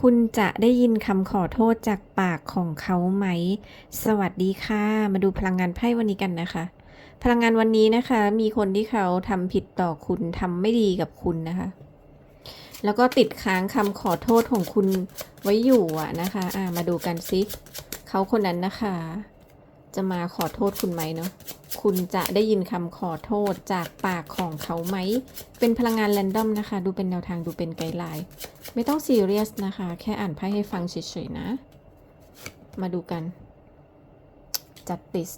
คุณจะได้ยินคำขอโทษจากปากของเขาไหม สวัสดีค่ะ มาดูพลังงานไพ่วันนี้กันนะคะ พลังงานวันนี้นะคะ มีคนที่เขาทำผิดต่อคุณทำไม่ดีกับคุณนะคะ แล้วก็ติดค้างคำขอโทษของคุณไว้อยู่อะนะคะ อ่ามาดูกันซิเขาคนนั้นนะคะ จะมาขอโทษคุณไหมเนาะคุณจะได้ยินคำขอโทษจากปากของเขาไหม เป็นพลังงานแรนดอมนะคะ ดูเป็นแนวทางดูเป็นไกด์ไลน์ ไม่ต้องซีเรียสนะคะ แค่อ่านไพ่ให้ฟังเฉยๆนะ มาดูกัน จัดติส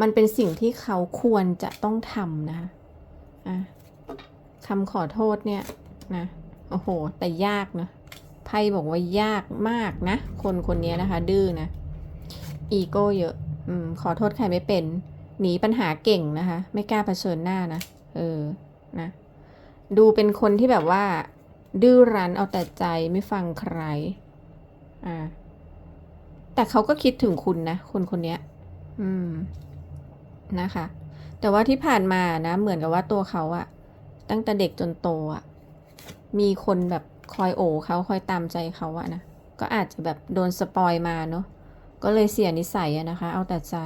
มันเป็นสิ่งที่เขาควรจะต้องทำนะะอะคำขอโทษเนี่ยนะ โอ้โห แต่ยากนะ ไพ่บอกว่ายากมากนะ คนคนนี้นะคะ ดื้อนะ อีโก้เยอะ อืมขอโทษใครไม่เป็น หนีปัญหาเก่งนะคะ ไม่กล้าเผชิญหน้านะ เออ นะ ดูเป็นคนที่แบบว่า ดื้อรั้นเอาแต่ใจไม่ฟังใคร อ่า แต่เขาก็คิดถึงคุณนะคนคนนี้อืม นะคะ แต่ว่าที่ผ่านมานะ เหมือนกับว่าตัวเขาอะตั้งแต่เด็กจนโตอะมีคนแบบคอยโอบเขาคอยตามใจเขาอะนะ ก็อาจจะแบบโดนสปอยมาเนาะ ก็เลยเสียนิสัยอะนะคะ เอาแต่ใจ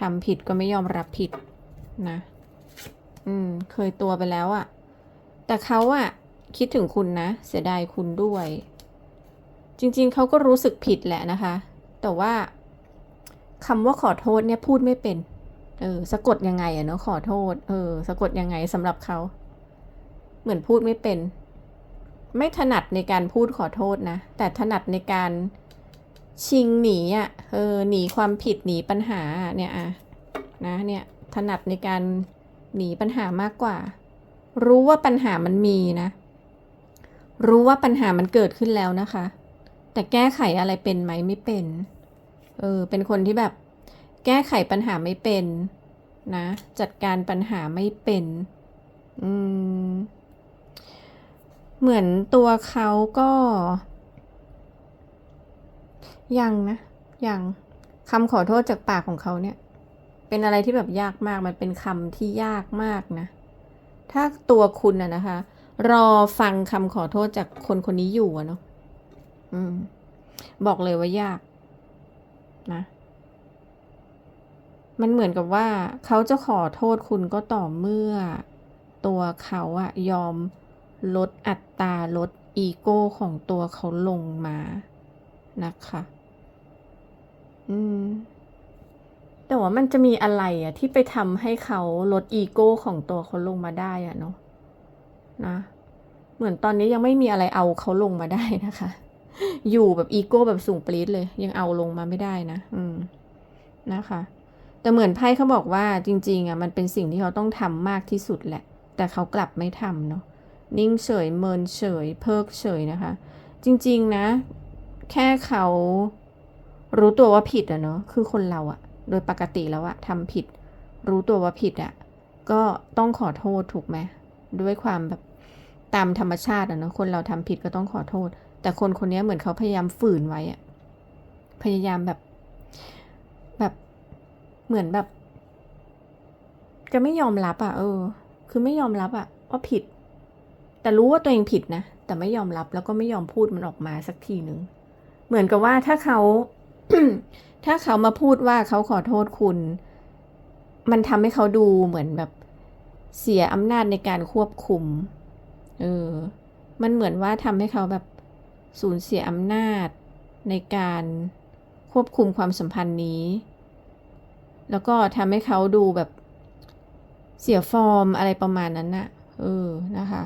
ทำผิดก็ไม่ยอมรับผิดนะ อืม เคยตัวไปแล้วอะแต่เขาอะคิดถึงคุณนะ เสียดายคุณด้วย จริง ๆเขาก็รู้สึกผิดแหละนะคะ แต่ว่าคำว่าขอโทษเนี่ยพูดไม่เป็น เออ สะกดยังไงอะเนาะขอโทษ เออ สะกดยังไงสำหรับเขาเหมือนพูดไม่เป็น ไม่ถนัดในการพูดขอโทษนะ แต่ถนัดในการ ชิงหนีอะ่ะเออหนีความผิดหนีปัญหาเนี่ยอะนะเนี่ยถนัดในการหนีปัญหามากกว่า รู้ว่าปัญหามันมีนะ รู้ว่าปัญหามันเกิดขึ้นแล้วนะคะ แต่แก้ไขอะไรเป็นไหมไม่เป็น เออเป็นคนที่แบบ แก้ไขปัญหาไม่เป็นนะ จัดการปัญหาไม่เป็น อืม เหมือนตัวเขาก็ ยังนะยังคำขอโทษจากปากของเขาเนี่ย เป็นอะไรที่แบบยากมากมันเป็นคำที่ยากมากนะ ถ้าตัวคุณอะนะคะ รอฟังคำขอโทษจากคนคนนี้อยู่อะเนาะอืม บอกเลยว่ายาก นะ มันเหมือนกับว่า เขาจะขอโทษคุณก็ต่อเมื่อ ตัวเขาอะยอมลดอัตราลดอีโก้ของตัวเขาลงมานะคะ อืม แต่ว่ามันจะมีอะไรอะที่ไปทำให้เขาลดอีโก้ของตัวเขาลงมาได้อะเนาะนะ เหมือนตอนนี้ยังไม่มีอะไรเอาเขาลงมาได้นะคะ อยู่แบบอีโก้แบบสูงปรี๊ดเลย ยังเอาลงมาไม่ได้นะ อืม นะคะ แต่เหมือนไพ่เขาบอกว่าจริง ๆอะมันเป็นสิ่งที่เขาต้องทำมากที่สุดแหละ แต่เขากลับไม่ทำเนาะนิ่งเฉยเมินเฉยเพิกเฉยนะคะ จริง ๆ นะ แค่เขา รู้ตัวว่าผิดอะเนาะคือคนเราอะโดยปกติแล้วอะทำผิด รู้ตัวว่าผิดอะก็ต้องขอโทษถูกไหมด้วยความแบบตามธรรมชาติอะเนาะคนเราทำผิดก็ต้องขอโทษ แต่คนคนนี้เหมือนเขาพยายามฝืนไว้อะพยายามแบบแบบเหมือนแบบ จะไม่ยอมรับอะเออ คือไม่ยอมรับอะว่าผิด แต่รู้ว่าตัวเองผิดนะแต่ไม่ยอมรับแล้วก็ไม่ยอมพูดมันออกมาสักทีหนึ่งเหมือนกับว่าถ้าเขา ถ้าเขามาพูดว่าเขาขอโทษคุณ มันทำให้เขาดูเหมือนแบบเสียอำนาจในการควบคุม เออ มันเหมือนว่าทำให้เขาแบบสูญเสียอำนาจในการควบคุมความสัมพันธ์นี้ แล้วก็ทำให้เขาดูแบบเสียฟอร์มอะไรประมาณนั้นน่ะ เออ นะคะ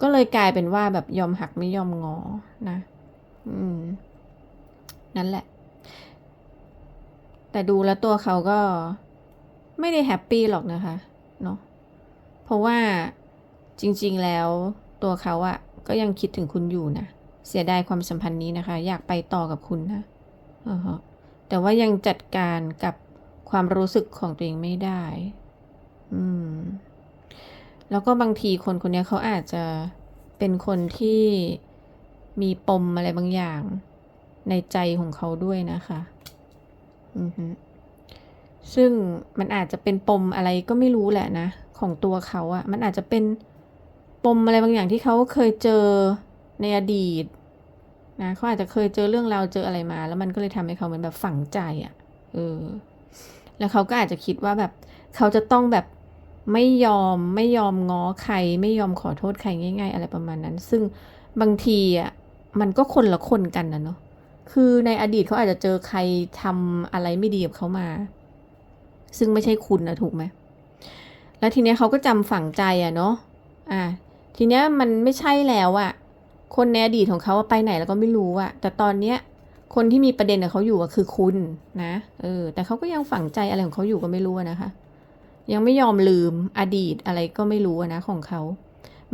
ก็เลยกลายเป็นว่าแบบยอมหักไม่ยอมงอ นะ อืม นั่นแหละ แต่ดูแล้วตัวเขาก็ไม่ได้แฮปปี้หรอกนะคะเนาะเพราะว่าจริงๆแล้วตัวเขาอะก็ยังคิดถึงคุณอยู่นะ เสียดายความสัมพันธ์นี้นะคะ อยากไปต่อกับคุณนะอแต่ว่ายังจัดการกับความรู้สึกของตัวเองไม่ได้ อืม แล้วก็บางทีคนคนนี้เขาอาจจะเป็นคนที่มีปมอะไรบางอย่าง ในใจของเขาด้วยนะคะอือฮึซึ่งมันอาจจะเป็นปมอะไรก็ไม่รู้แหละนะ ของตัวเขาอะมันอาจจะเป็นปมอะไรบางอย่างที่เขาเคยเจอในอดีตนะเขาอาจจะเคยเจอเรื่องราวเจออะไรมา แล้วมันก็เลยทำให้เขาเหมือนแบบฝังใจอะ่ะเออ แล้วเขาก็อาจจะคิดว่าแบบ เขาจะต้องแบบไม่ยอมไม่ยอมง้อใคร ไม่ยอมขอโทษใครง่าย ๆ อะไรประมาณนั้น ซึ่งบางทีอะมันก็คนละคนกันนะเนาะ คือในอดีตเขาอาจจะเจอใครทำอะไรไม่ดีกับเขามา ซึ่งไม่ใช่คุณนะถูกไหมแล้วทีเนี้ยเขาก็จำฝังใจอะเนาะอะทีเนี้ยมันไม่ใช่แล้วอะคนในอดีตของเขาไปไหนแล้วก็ไม่รู้อะแต่ตอนเนี้ยคนที่มีประเด็นกับเขาอยู่อะคือคุณนะเออ แต่เขาก็ยังฝังใจอะไรของเขาอยู่ก็ไม่รู้นะคะ ยังไม่ยอมลืมอดีตอะไรก็ไม่รู้นะของเขา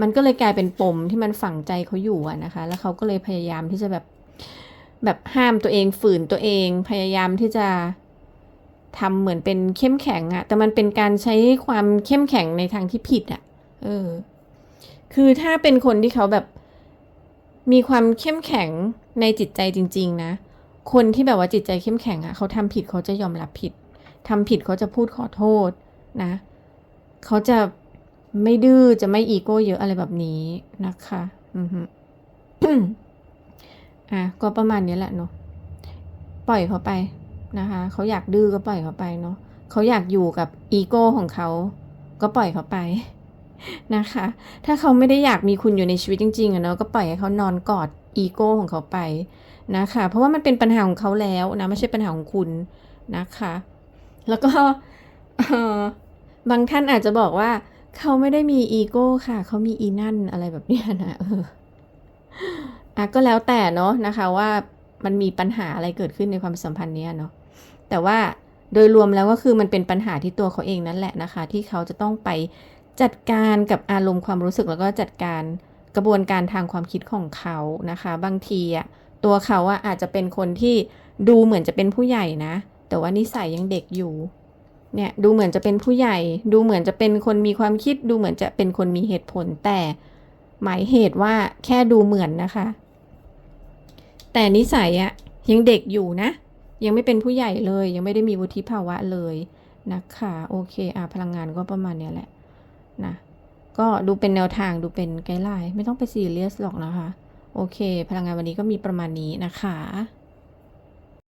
มันก็เลยกลายเป็นปมที่มันฝังใจเขาอยู่อะนะคะ แล้วเขาก็เลยพยายามที่จะแบบ แบบห้ามตัวเองฝืนตัวเอง พยายามที่จะทำเหมือนเป็นเข้มแข็งอะแต่มันเป็นการใช้ความเข้มแข็งในทางที่ผิดอะเออ คือถ้าเป็นคนที่เขาแบบมีความเข้มแข็งในจิตใจจริง ๆ นะ คนที่แบบว่าจิตใจเข้มแข็งอะเขาทำผิดเขาจะยอมรับผิดทำผิดเขาจะพูดขอโทษนะ เขาจะไม่ดื้อจะไม่อีโก้เยอะอะไรแบบนี้นะคะ อือฮึ อะก็ประมาณนี้แหละเนาะปล่อยเขาไปนะคะ เขาอยากดื้อก็ปล่อยเขาไปเนาะเขาอยากอยู่กับอีโก้ของเขาก็ปล่อยเขาไปนะคะ ถ้าเขาไม่ได้อยากมีคุณอยู่ในชีวิตจริงๆอะเนาะก็ปล่อยให้เขานอนกอดอีโก้ของเขาไปนะคะ เพราะว่ามันเป็นปัญหาของเขาแล้วนะไม่ใช่ปัญหาของคุณนะคะ แล้วก็บางท่านอาจจะบอกว่า เขาไม่ได้มีอีโก้ค่ะ เขามีอีนั่นอะไรแบบนี้นะเออ อะก็แล้วแต่เนาะนะคะว่ามันมีปัญหาอะไรเกิดขึ้นในความสัมพันธ์เนี้ยเนาะแต่ว่าโดยรวมแล้วก็คือมันเป็นปัญหาที่ตัวเขาเองนั่นแหละนะคะ ที่เขาจะต้องไปจัดการกับอารมณ์ความรู้สึกแล้วก็จัดการกระบวนการทางความคิดของเขานะคะ บางทีอะตัวเขาอะอาจจะเป็นคนที่ดูเหมือนจะเป็นผู้ใหญ่นะ แต่ว่านิสัยยังเด็กอยู่เนี่ยดูเหมือนจะเป็นผู้ใหญ่ ดูเหมือนจะเป็นคนมีความคิด ดูเหมือนจะเป็นคนมีเหตุผลแต่หมายเหตุว่าแค่ดูเหมือนนะคะ แต่นิสัยอะยังเด็กอยู่นะ ยังไม่เป็นผู้ใหญ่เลย ยังไม่ได้มีวุฒิภาวะเลยนะคะโอเคอะพลังงานก็ประมาณเนี้ยแหละนะก็ดูเป็นแนวทางดูเป็นไกด์ไลน์ไม่ต้องไปซีเรียสหรอกนะคะ โอเค พลังงานวันนี้ก็มีประมาณนี้นะคะ